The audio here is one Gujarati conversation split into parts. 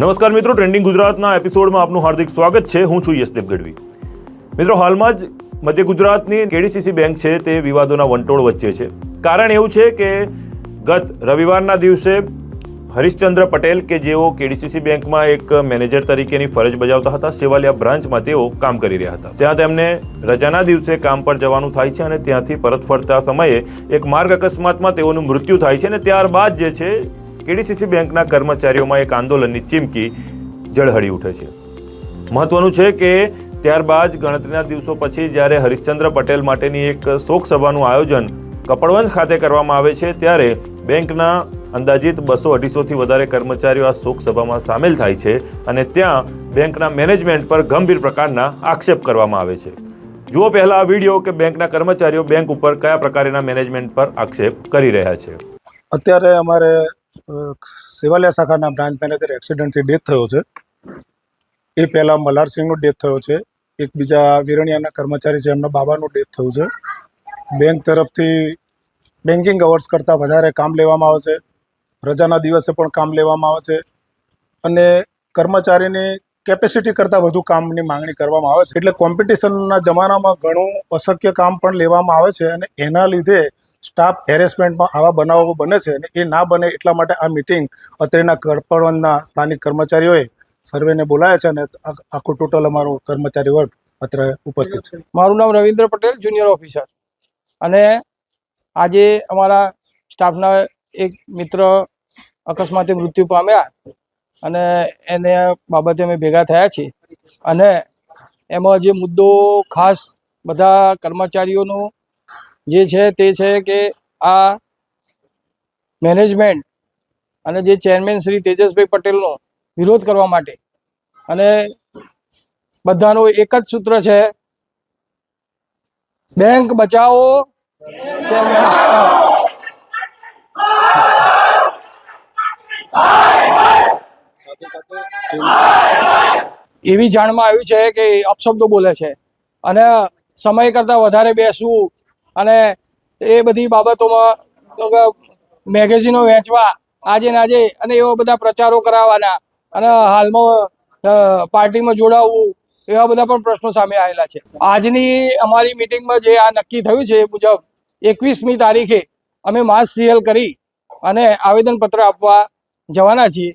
નમસ્કાર મિત્રો ટ્રેન્ડિંગ ગુજરાતના એપિસોડમાં આપનું હાર્દિક સ્વાગત છે. હું છું યશદીપ ગઢવી. મિત્રો, હાલમાં જ મધ્ય ગુજરાતની કેડીસીસી બેંક છે તે વિવાદોના વંટોળ વચ્ચે છે. કારણ એવું છે કે ગત રવિવારના દિવસે હરિશ્ચંદ્ર પટેલ કે જેઓ કેડીસીસી બેંકમાં એક મેનેજર તરીકેની ફરજ બજાવતા હતા, સેવાલિયા બ્રાન્ચમાં તેઓ કામ કરી રહ્યા હતા. ત્યાં તેમને રજાના દિવસે કામ પર જવાનું થાય છે અને ત્યાંથી પરત ફરતા સમયે એક માર્ગ અકસ્માતમાં તેઓનું મૃત્યુ થાય છે અને ત્યારબાદ જે છે કેડીસીસી બેંકના કર્મચારીઓમાં એક આંદોલનની ચીમકી ઝળહળી ઉઠે છે. મહત્વનું છે કે ત્યારબાદ ગણતરીના દિવસો પછી જ્યારે હરિશ્ચંદ્ર પટેલ માટેની એક શોક સભાનું આયોજન કપડવંજ ખાતે કરવામાં આવે છે, ત્યારે બેંકના અંદાજિત બસો અઢીસોથી વધારે કર્મચારીઓ આ શોક સભામાં સામેલ થાય છે અને ત્યાં બેંકના મેનેજમેન્ટ પર ગંભીર પ્રકારના આક્ષેપ કરવામાં આવે છે. જુઓ પહેલા આ વીડિયો કે બેંકના કર્મચારીઓ બેંક ઉપર કયા પ્રકારના મેનેજમેન્ટ પર આક્ષેપ કરી રહ્યા છે. અત્યારે અમારે સેવાલિયા શાખાના બ્રાન્ચ મેનેજર એક્સિડન્ટથી ડેથ થયો છે. એ પહેલાં મલ્હારસિંહનો ડેથ થયો છે. એક બીજા વિરણિયાના કર્મચારી છે, એમના બાબાનું ડેથ થયું છે. બેંક તરફથી બેન્કિંગ અવર્સ કરતાં વધારે કામ લેવામાં આવે છે. રજાના દિવસે પણ કામ લેવામાં આવે છે. અને કર્મચારીની કેપેસિટી કરતાં વધુ કામની માંગણી કરવામાં આવે છે. એટલે કોમ્પિટિશનના જમાનામાં ઘણું અશક્ય કામ પણ લેવામાં આવે છે. અને એના લીધે સ્ટાફ હેરેસમેન્ટમાં આવા બનાવો બને છે અને એ ના બને એટલા માટે આ મિટિંગ અત્રેના કડપડવંદના સ્થાનિક કર્મચારીઓએ સર્વેને બોલાયા છે અને આખું ટોટલ અમારું કર્મચારી વર્ગ અત્રે ઉપસ્થિત છે. મારું નામ રવિન્દ્ર પટેલ, જુનિયર ઓફિસર. અને આજે અમારા સ્ટાફના એક મિત્ર અકસ્માતે મૃત્યુ પામ્યા અને એને બાબતે અમે ભેગા થયા છીએ. અને એમાં જે મુદ્દો ખાસ બધા કર્મચારીઓનો જે છે તે છે કે આ મેનેજમેન્ટ અને જે ચેરમેન શ્રી તેજસભાઈ પટેલનો વિરોધ કરવા માટે અને બધાનું એક જ સૂત્ર છે, બેંક બચાવો એવી જાણમાં આવ્યું છે કે અપશબ્દો બોલે છે અને સમય કરતાં વધારે બેસવું અને એ બધી બાબતોમાં મેગેઝિનો વેચવા, આજે નાજે અને એવા બધા પ્રચારો કરાવવાના, અને હાલમાં પાર્ટીમાં જોડાવવું, એવા બધા પણ પ્રશ્નો સામે આવેલા છે. આજની અમારી મિટિંગમાં જે આ નક્કી થયું છે એ મુજબ, એકવીસમી તારીખે અમે માસ સીએલ કરી અને આવેદનપત્ર આપવા જવાના છીએ.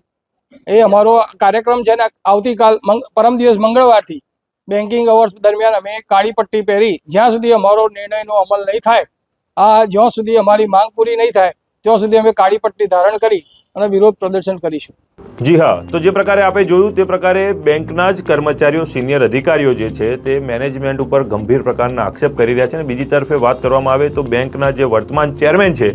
એ અમારો કાર્યક્રમ છે ને આવતીકાલ પરમ દિવસ મંગળવારથી બેન્કિંગ અવર્સ દરમિયાન અમે કાળી પટ્ટી પહેરી, જ્યાં સુધી અમારો નિર્ણયનો અમલ નહીં થાય, આ જ્યાં સુધી અમારી માંગ પૂરી નહીં થાય, ત્યાં સુધી અમે કાળી પટ્ટી ધારણ કરી અને વિરોધ પ્રદર્શન કરીશું. જી હા, તો જે પ્રકારે આપણે જોયું તે પ્રકારે બેંકના જ કર્મચારીઓ સિનિયર અધિકારીઓ જે છે તે મેનેજમેન્ટ ઉપર ગંભીર પ્રકારના આક્ષેપ કરી રહ્યા છે અને બીજી તરફે વાત કરવામાં આવે તો બેંકના જે વર્તમાન ચેરમેન છે,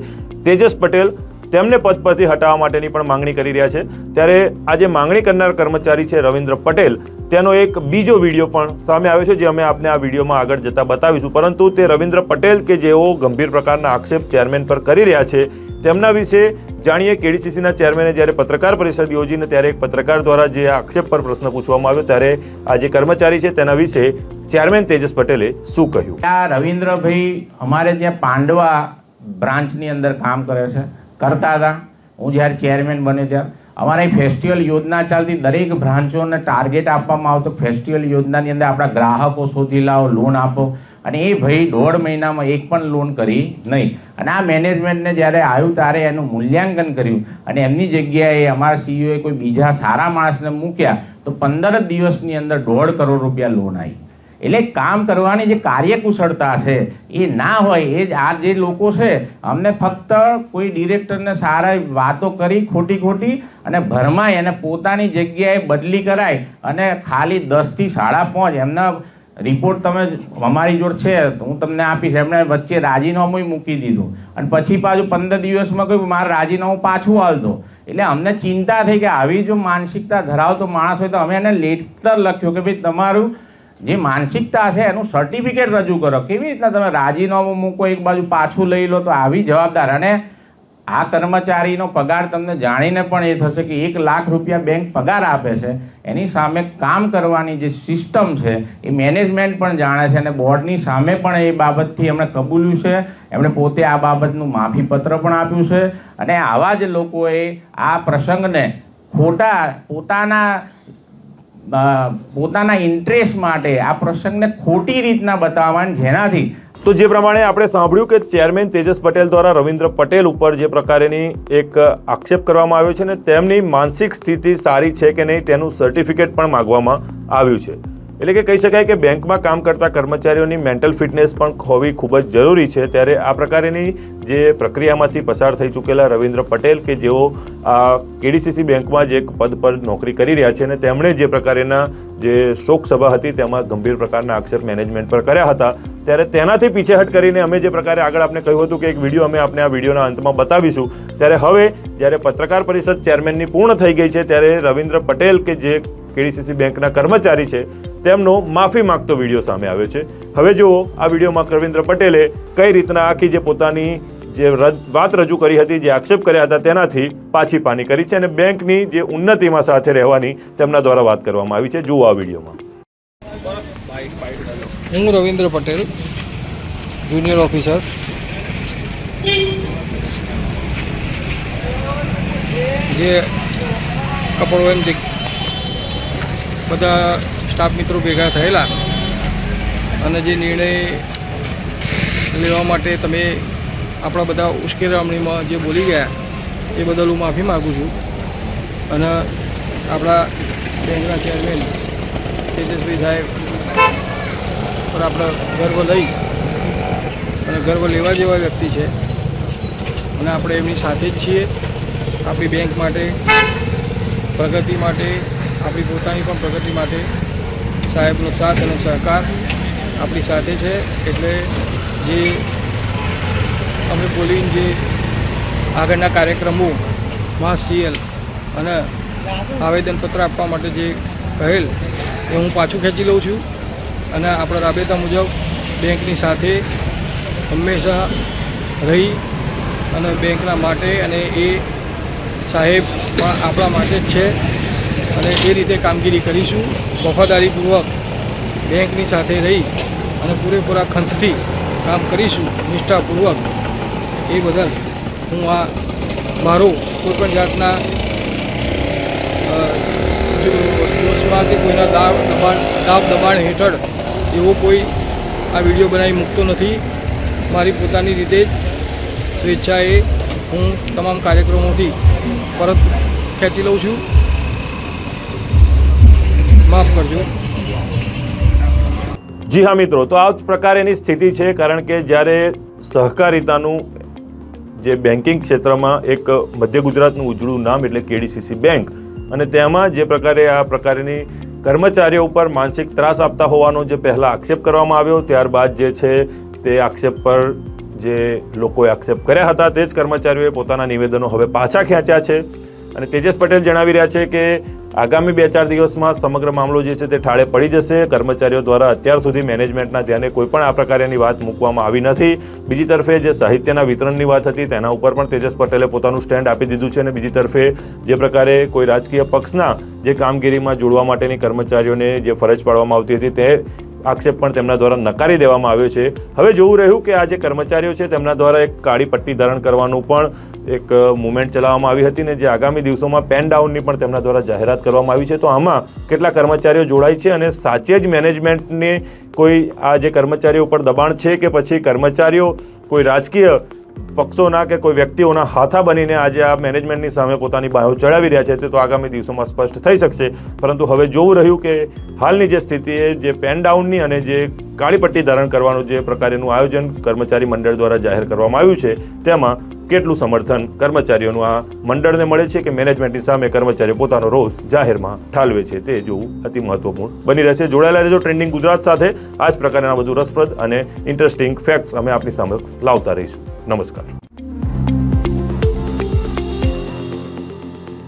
તેજસ પટેલ તેમને પદ પરથી હટાવવા માટેની પણ માંગણી કરી રહ્યા છે. ત્યારે આજે માંગણી કરનાર કર્મચારી છે રવિન્દ્ર પટેલ, તેનો એક બીજો વીડિયો પણ સામે આવ્યો છે, જે અમે આપને આ વિડીયોમાં આગળ જતા બતાવીશું. પરંતુ તે રવિન્દ્ર પટેલ કે જેઓ ગંભીર પ્રકારના આક્ષેપ ચેરમેન પર કરી રહ્યા છે, તેમના વિશે જાણીએ કેડીસીસીના ચેરમેને જ્યારે પત્રકાર પરિષદ યોજીને ત્યારે એક પત્રકાર દ્વારા જે આક્ષેપ પર પ્રશ્ન પૂછવામાં આવ્યો, ત્યારે આ જે કર્મચારી છે તેના વિશે ચેરમેન તેજસ પટેલે શું કહ્યું? આ રવિન્દ્રભાઈ અમારે ત્યાં પાંડવા બ્રાન્ચની અંદર કામ કરે છે. કરતા હતા. હું જ્યારે ચેરમેન બન્યો ત્યારે. અમારે ફેસ્ટિવલ યોજના ચાલતી દરેક બ્રાન્ચોને ટાર્ગેટ આપવામાં આવતો ફેસ્ટિવલ યોજનાની અંદર આપણા ગ્રાહકો શોધી લાવો લોન આપો. અને એ ભાઈ દોઢ મહિનામાં એક પણ લોન કરી નહીં. અને આ મેનેજમેન્ટને જ્યારે આવ્યું ત્યારે એનું મૂલ્યાંકન કર્યું. અને એમની જગ્યાએ અમારા સીઈઓએ કોઈ બીજા સારા માણસને મૂક્યા તો પંદર દિવસની અંદર દોઢ કરોડ રૂપિયા લોન આવી એટલે કામ કરવાની જે કાર્યકુશળતા છે, એ ના હોય એ જ આ જે લોકો છે, અમને ફક્ત કોઈ ડિરેક્ટરને સારા વાતો કરી ખોટી ખોટી અને ભરમાય અને પોતાની જગ્યાએ બદલી કરાય અને ખાલી દસથી સાડા પાંચ એમના રિપોર્ટ તમે અમારી જોડે છે હું તમને આપીશ. એમણે વચ્ચે રાજીનામું મૂકી દીધું. અને પછી પાછું પંદર દિવસમાં કહ્યું મારે રાજીનામું પાછું આવતો એટલે અમને ચિંતા થઈ કે આવી જો માનસિકતા ધરાવતો માણસ હોય તો અમે એને લેટર લખ્યું કે ભાઈ તમારું જે માનસિકતા છે, એનું સર્ટિફિકેટ રજૂ કરો. કેવી રીતના તમે રાજીનામું મૂકો, એક બાજુ પાછું લઈ લો, તો આવી જવાબદાર. અને આ કર્મચારીનો પગાર તમને જાણીને પણ એ થશે કે એક લાખ રૂપિયા બેંક પગાર આપે છે. એની સામે કામ કરવાની જે સિસ્ટમ છે, એ મેનેજમેન્ટ પણ જાણે છે અને બોર્ડની સામે પણ એ બાબતથી એમણે કબૂલ્યું છે. એમણે પોતે આ બાબતનું માફીપત્ર પણ આપ્યું છે. અને આવા જ લોકોએ આ પ્રસંગને ખોટા, પોતાના પોતાના ઇન્ટરેસ્ટ માટે આ પ્રસંગને ખોટી રીતના બતાવવાનું જેનાથી. તો જે પ્રમાણે આપણે સાંભળ્યું કે ચેરમેન તેજસ પટેલ દ્વારા રવિન્દ્ર પટેલ ઉપર જે પ્રકારેની એક આક્ષેપ કરવામાં આવ્યો છે ને, તેમની માનસિક સ્થિતિ સારી છે કે નહીં તેનું સર્ટિફિકેટ પણ માગવામાં આવ્યું છે. એટલે કે કહી શકાય કે બેંકમાં કામ કરતા કર્મચારીઓની મેન્ટલ ફિટનેસ પણ હોવી ખૂબ જ જરૂરી છે. ત્યારે આ પ્રકારેની જે પ્રક્રિયામાંથી પસાર થઈ ચૂકેલા રવિન્દ્ર પટેલ કે જેઓ આ કેડીસીસી બેંકમાં જે એક પદ પર નોકરી કરી રહ્યા છે અને તેમણે જે પ્રકારેના જે શોક સભા હતી તેમાં ગંભીર પ્રકારના આક્ષેપ મેનેજમેન્ટ પર કર્યા હતા. ત્યારે તેનાથી પીછેહટ કરીને અમે જે પ્રકારે આગળ આપણે કહ્યું હતું કે એક વીડિયો અમે આપણે આ વિડીયોના અંતમાં બતાવીશું. ત્યારે હવે જ્યારે પત્રકાર પરિષદ ચેરમેનની પૂર્ણ થઈ ગઈ છે, ત્યારે રવિન્દ્ર પટેલ કે જે કેડીસીસી બેંકના કર્મચારી છે તેમનો માફી માગતો વીડિયો સામે આવ્યો છે. હવે જુઓ આ વિડીયોમાં રવિન્દ્ર પટેલે કઈ રીતના આખી જે પોતાની જે વાત રજૂ કરી હતી, જે આક્ષેપ કર્યા હતા, તેનાથી પાછી પાની કરી છે અને બેંકની જે ઉન્નતિમાં સાથે રહેવાની તેમના દ્વારા વાત કરવામાં આવી છે. જુઓ આ વિડીયોમાં. હું રવિન્દ્ર પટેલ જુનિયર ઓફિસર જે કપડવન બધા સ્ટાફ મિત્રો ભેગા થયેલા અને જે નિર્ણય લેવા માટે તમે આપણા બધા ઉશ્કેરામણીમાં જે બોલી ગયા, એ બદલ હું માફી માગું છું. અને આપણા બેંકના ચેરમેન તેજસભાઈ સાહેબ પર આપણે ગર્વ લઈ અને ગર્વ લેવા જેવા વ્યક્તિ છે. અને આપણે એમની સાથે જ છીએ. આપણી બેંક માટે, પ્રગતિ માટે, આપણી પોતાની પણ પ્રગતિ માટે સાહેબનો સાથ અને સહકાર આપણી સાથે છે. એટલે જે અમે બોલીને જે આગળના કાર્યક્રમો, માસ સીએલ અને આવેદનપત્ર આપવા માટે જે કહેલ એ હું પાછું ખેંચી લઉં છું. અને આપણા રાબેતા મુજબ બેંકની સાથે હંમેશા રહી અને બેંકના માટે અને એ સાહેબ પણ આપણા માટે જ છે. અને એ રીતે કામગીરી કરીશું. વફાદારીપૂર્વક બેંકની સાથે રહી અને પૂરેપૂરા ખંતથી કામ કરીશું. નિષ્ઠાપૂર્વક. એ બદલ હું આ મારો કોઈપણ જાતના જોશમાં કે કોઈના દાવ દબાણ દાબ દબાણ હેઠળ એવો કોઈ આ વીડિયો બનાવી મૂકતો નથી. મારી પોતાની રીતે જ સ્વેચ્છાએ હું તમામ કાર્યક્રમોથી પરત ખેંચી લઉં છું. માફ કરજો. જી હા મિત્રો, તો આ પ્રકારેની સ્થિતિ છે, કારણ કે જ્યારે સહકારિતાનું જે બેન્કિંગ ક્ષેત્રમાં એક મધ્ય ગુજરાતનું ઉજળું નામ એટલે કેડીસીસી બેંક, અને તેમાં જે પ્રકારે આ પ્રકારની કર્મચારીઓ ઉપર માનસિક ત્રાસ આપતા હોવાનો જે પહેલાં આક્ષેપ કરવામાં આવ્યો, ત્યારબાદ જે છે તે આક્ષેપ પર જે લોકોએ આક્ષેપ કર્યા હતા, તે જ કર્મચારીઓએ પોતાના નિવેદનો હવે પાછા ખેંચ્યા છે. અને તેજસ પટેલ જણાવી રહ્યા છે કે આગામી બે ચાર દિવસમાં સમગ્ર મામલો જે છે તે ઠાળે પડી જશે. કર્મચારીઓ દ્વારા અત્યાર સુધી મેનેજમેન્ટના ધ્યાને કોઈ પણ આ પ્રકારની વાત મૂકવામાં આવી નથી. બીજી તરફે જે સાહિત્યના વિતરણની વાત હતી તેના ઉપર પણ તેજસ પટેલે પોતાનું સ્ટેન્ડ આપી દીધું છે અને બીજી તરફે જે પ્રકારે કોઈ રાજકીય પક્ષના જે કામગીરીમાં જોડવા માટેની કર્મચારીઓને જે ફરજ પાડવામાં આવતી હતી તે આક્ષેપ પણ તેમના દ્વારા નકારી દેવામાં આવ્યો છે. હવે જોવું રહ્યું કે આ જે કર્મચારીઓ છે, તેમના દ્વારા એક કાળી પટ્ટી ધારણ કરવાનું પણ એક મુવમેન્ટ ચલાવવામાં આવી હતી ને જે આગામી દિવસોમાં પેન ડાઉનની પણ તેમના દ્વારા જાહેરાત કરવામાં આવી છે. તો આમાં કેટલા કર્મચારીઓ જોડાય છે અને સાચે જ મેનેજમેન્ટને કોઈ આ જે કર્મચારીઓ પર દબાણ છે કે પછી કર્મચારીઓ કોઈ રાજકીય પક્ષોના કે કોઈ વ્યક્તિઓના હાથા બનીને આજે આ મેનેજમેન્ટની સામે પોતાની બાયો ચડાવી રહ્યા છે તે તો આગામી દિવસોમાં સ્પષ્ટ થઈ શકશે. પરંતુ હવે જોવું રહ્યું કે હાલની જે સ્થિતિ એ, જે પેન ડાઉનની અને જે કાળી પટ્ટી ધારણ કરવાનું જે પ્રકારેનું આયોજન કર્મચારી મંડળ દ્વારા જાહેર કરવામાં આવ્યું છે, તેમાં કેટલું સમર્થન કર્મચારીઓનું આ મંડળને મળે છે કે મેનેજમેન્ટની સામે કર્મચારીઓ પોતાનો રોષ જાહેરમાં ઠાલવે છે તે જોવું અતિ મહત્વપૂર્ણ બની રહેશે. જોડાયેલા રહેજો ટ્રેન્ડિંગ ગુજરાત સાથે. આ જ પ્રકારના વધુ રસપ્રદ અને ઇન્ટરેસ્ટિંગ ફેક્ટ્સ અમે આપની સમક્ષ લાવતા રહીશું. નમસ્કાર.